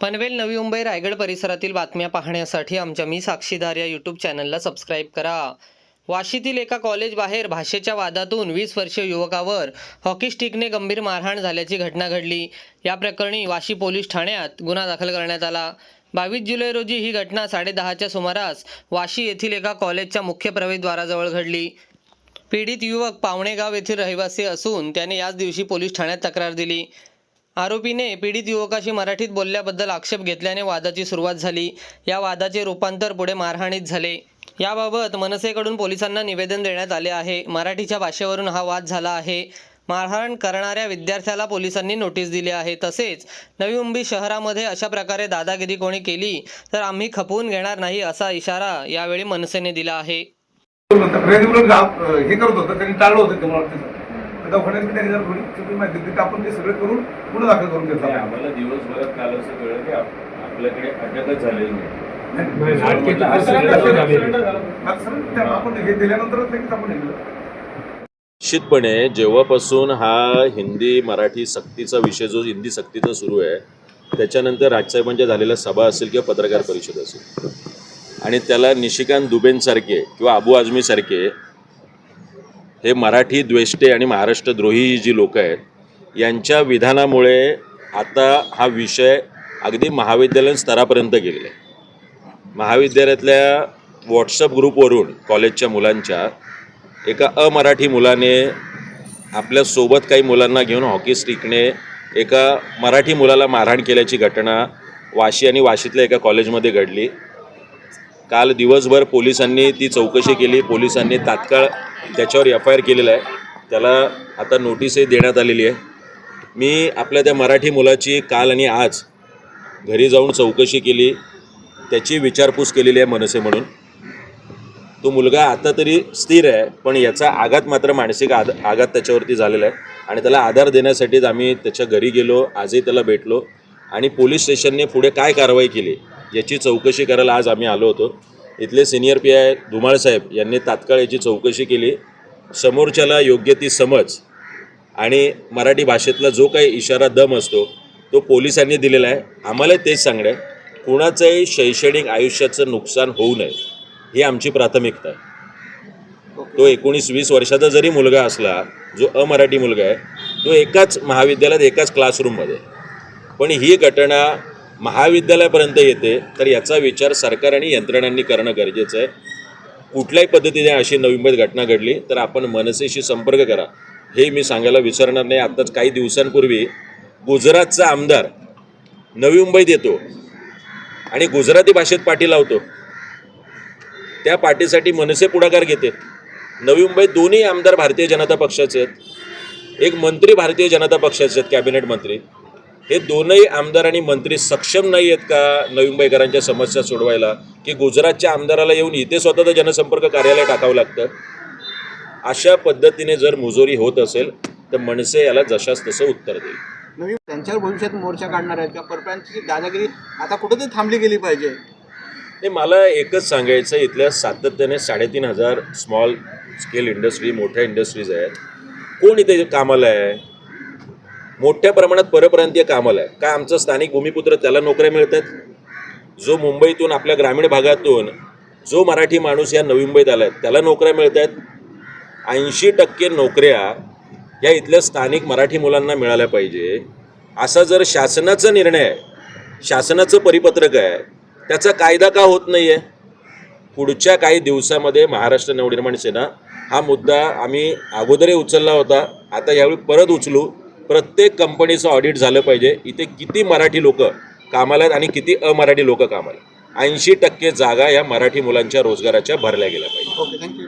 पनवेल नवी मुंबई रायगड परिसरातील बातम्या पाहण्यासाठी आमच्या मी साक्षीदार या यूट्यूब चॅनलला सबस्क्राईब करा. वाशीतील एका कॉलेजबाहेर भाषेच्या वादातून वीस वर्षीय युवकावर हॉकी स्टिकने गंभीर मारहाण झाल्याची घटना घडली. या प्रकरणी वाशी पोलीस ठाण्यात गुन्हा दाखल करण्यात आला. बावीस जुलै रोजी ही घटना साडेदहाच्या सुमारास वाशी येथील एका कॉलेजच्या मुख्य प्रवेशद्वाराजवळ घडली. पीडित युवक पावणेगाव येथील रहिवासी असून त्याने याच दिवशी पोलीस ठाण्यात तक्रार दिली. आरोपीने पीडित युवकाशी मराठीत बोलल्याबद्दल आक्षेप घेतल्याने वादाची सुरुवात झाली. या वादाचे रूपांतर पुढे मारहाणीत झाले. याबाबत मनसेकडून पोलिसांना निवेदन देण्यात आले आहे. मराठीच्या भाषेवरून हा वाद झाला आहे. मारहाण करणाऱ्या विद्यार्थ्याला पोलिसांनी नोटीस दिली आहे. तसेच नवी मुंबई शहरामध्ये अशा प्रकारे दादागिरी कोणी केली तर आम्ही खपवून घेणार नाही असा इशारा यावेळी मनसेने दिला आहे. हे करत होतं त्यांनी टाळलं होतं दवाखान्यात मी त्यांनी जर थोडी चुकी माहिती दिली तर आपण ते सगळे करून पुढे दाखल करून घेतला आम्हाला दिवसभरात काल असं कळलं की आप- आपल्याकडे अटकच झालेली नाही. आता सर त्या- आपण दिल्यानंतरच लगेच आपण केलं. निश्चितपणे जेव्हापासून हा हिंदी मराठी सक्तीचा विषय जो हिंदी सक्तीचा सुरू आहे त्याच्यानंतर राजसाहेबांच्या झालेल्या सभा असेल किंवा पत्रकार परिषद असेल. आणि त्याला निशिकांत दुबेंसारखे किंवा अबू आझमीसारखे हे मराठी द्वेष्टे आणि महाराष्ट्रद्रोही जी लोक आहेत यांच्या विधानामुळे आता हा विषय अगदी महाविद्यालयीन स्तरापर्यंत गेलेला आहे. महाविद्यालयातल्या व्हॉट्सअप ग्रुपवरून कॉलेजच्या मुलांच्या एका अमराठी मुलाने आपल्यासोबत काही मुलांना घेऊन हॉकी स्टिकने एका मराठी मुलाला मारहाण केल्याची घटना वाशी आणि वाशीतल्या एका कॉलेजमध्ये घडली. काल दिवसभर पोलिसांनी ती चौकशी केली. पोलिसांनी तात्काळ त्याच्यावर एफ आय आर केलेला आहे त्याला आता नोटीसही देण्यात आलेली आहे. मी आपल्या त्या मराठी मुलाची काल आणि आज घरी जाऊन चौकशी केली त्याची विचारपूस केलेली आहे मनसे म्हणून. तो मुलगा आता तरी स्थिर आहे पण याचा आघात मात्र मानसिक आद आघात त्याच्यावरती झालेला आहे आणि त्याला आधार देण्यासाठीच आम्ही त्याच्या घरी गेलो आजही त्याला भेटलो आणि पोलीस स्टेशनने पुढे काय कारवाई केली याची चौकशी करायला आज आम्ही आलो होतो. इथले सिनियर पी आय धुमाळ साहेब यांनी तात्काळ याची चौकशी केली. समोरच्याला योग्य ती समज आणि मराठी भाषेतला जो काही इशारा दम असतो तो पोलिसांनी दिलेला आहे. आम्हाला तेच सांगणं आहे कुणाचंही शैक्षणिक आयुष्याचं नुकसान होऊ नये ही आमची प्राथमिकता आहे. तो एकोणीस वीस वर्षाचा जरी मुलगा असला जो अमराठी मुलगा आहे तो एकाच महाविद्यालयात एकाच क्लासरूममध्ये पण ही घटना महाविद्यालयापर्यंत येते तर याचा विचार सरकार आणि यंत्रणांनी करणं गरजेचं आहे. कुठल्याही पद्धतीने अशी नवी मुंबईत घटना घडली तर आपण मनसेशी संपर्क करा. हे मी सांगायला विसरणार नाही. आत्ताच काही दिवसांपूर्वी गुजरातचा आमदार नवी मुंबईत येतो आणि गुजराती भाषेत पाठी लावतो. त्या पार्टीसाठी मनसे पुढाकार घेते. नवी मुंबईत दोन्ही आमदार भारतीय जनता पक्षाचे आहेत. एक मंत्री भारतीय जनता पक्षाचे आहेत कॅबिनेट मंत्री. हे दोनही आमदार आणि मंत्री सक्षम नाही आहेत का नवी मुंबईकरांच्या समस्या सोडवायला? की गुजरातच्या आमदाराला येऊन इथे स्वतःचं जनसंपर्क कार्यालय टाकावं लागतं? अशा पद्धतीने जर मुजोरी होत असेल तर मनसे याला जशास तसं उत्तर देईल. त्यांच्यावर भविष्यात मोर्चा काढणार आहेत किंवा परप्रांतची दादागिरी आता कुठेतरी थांबली गेली पाहिजे. नाही मला एकच सांगायचं इथल्या सातत्याने साडेतीन हजार स्मॉल स्केल इंडस्ट्री मोठ्या इंडस्ट्रीज आहेत. कोण इथे कामाला आहे? मोठ्या प्रमाणात परप्रांतीय कामाला आहे. का आमचं स्थानिक भूमिपुत्र त्याला नोकऱ्या मिळत आहेत जो मुंबईतून आपल्या ग्रामीण भागातून जो मराठी माणूस या नवी मुंबईत आला आहे त्याला नोकऱ्या मिळत आहेत ऐंशी टक्के नोकऱ्या या इथल्या स्थानिक मराठी मुलांना मिळाल्या पाहिजे. असा जर शासनाचा निर्णय आहे शासनाचं परिपत्रक आहे त्याचा कायदा का होत नाही आहे पुढच्या काही दिवसामध्ये महाराष्ट्र नवनिर्माण सेना हा मुद्दा आम्ही अगोदरही उचलला होता. आता यावेळी परत उचलू. प्रत्येक कंपनीचं ऑडिट झालं पाहिजे. इथे किती मराठी लोक कामाला आहेत आणि किती अमराठी लोक कामाला ऐंशी टक्के जागा या मराठी मुलांच्या रोजगाराच्या भरल्या गेल्या पाहिजे. Okay thank you